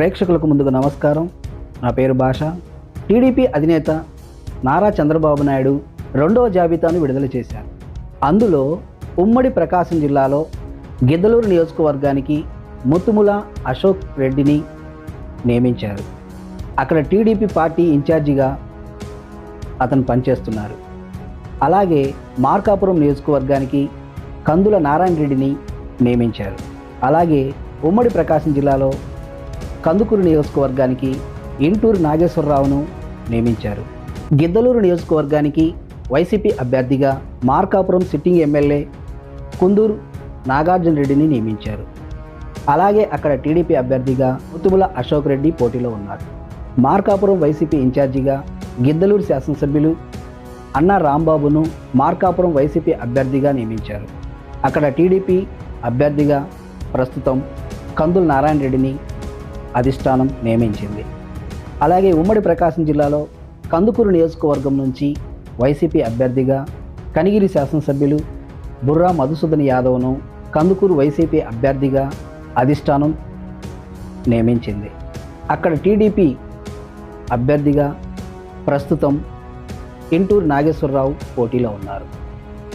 ప్రేక్షకులకు ముందుగా నమస్కారం. నా పేరు భాష. టీడీపీ అధినేత నారా చంద్రబాబు నాయుడు రెండవ జాబితాను విడుదల చేశారు. అందులో ఉమ్మడి ప్రకాశం జిల్లాలో గిద్దలూరు నియోజకవర్గానికి ముత్తుముల అశోక్ రెడ్డిని నియమించారు. అక్కడ టీడీపీ పార్టీ ఇన్ఛార్జిగా అతను పనిచేస్తున్నారు. అలాగే మార్కాపురం నియోజకవర్గానికి కందుల నారాయణ రెడ్డిని నియమించారు. అలాగే ఉమ్మడి ప్రకాశం జిల్లాలో కందుకూరు నియోజకవర్గానికి ఇంటూరు నాగేశ్వరరావును నియమించారు. గిద్దలూరు నియోజకవర్గానికి వైసీపీ అభ్యర్థిగా మార్కాపురం సిట్టింగ్ ఎమ్మెల్యే కుందూరు నాగార్జున రెడ్డిని నియమించారు. అలాగే అక్కడ టీడీపీ అభ్యర్థిగా ముతుముల అశోక్ రెడ్డి పోటీలో ఉన్నారు. మార్కాపురం వైసీపీ ఇన్ఛార్జిగా గిద్దలూరు శాసనసభ్యులు అన్నా రాంబాబును మార్కాపురం వైసీపీ అభ్యర్థిగా నియమించారు. అక్కడ టీడీపీ అభ్యర్థిగా ప్రస్తుతం కందుల నారాయణ రెడ్డిని అధిష్టానం నియమించింది. అలాగే ఉమ్మడి ప్రకాశం జిల్లాలో కందుకూరు నియోజకవర్గం నుంచి వైసీపీ అభ్యర్థిగా కనిగిరి శాసనసభ్యులు బుర్రా మధుసూదన్ యాదవ్ను కందుకూరు వైసీపీ అభ్యర్థిగా అధిష్టానం నియమించింది. అక్కడ టీడీపీ అభ్యర్థిగా ప్రస్తుతం ఇంటూరు నాగేశ్వరరావు పోటీలో ఉన్నారు.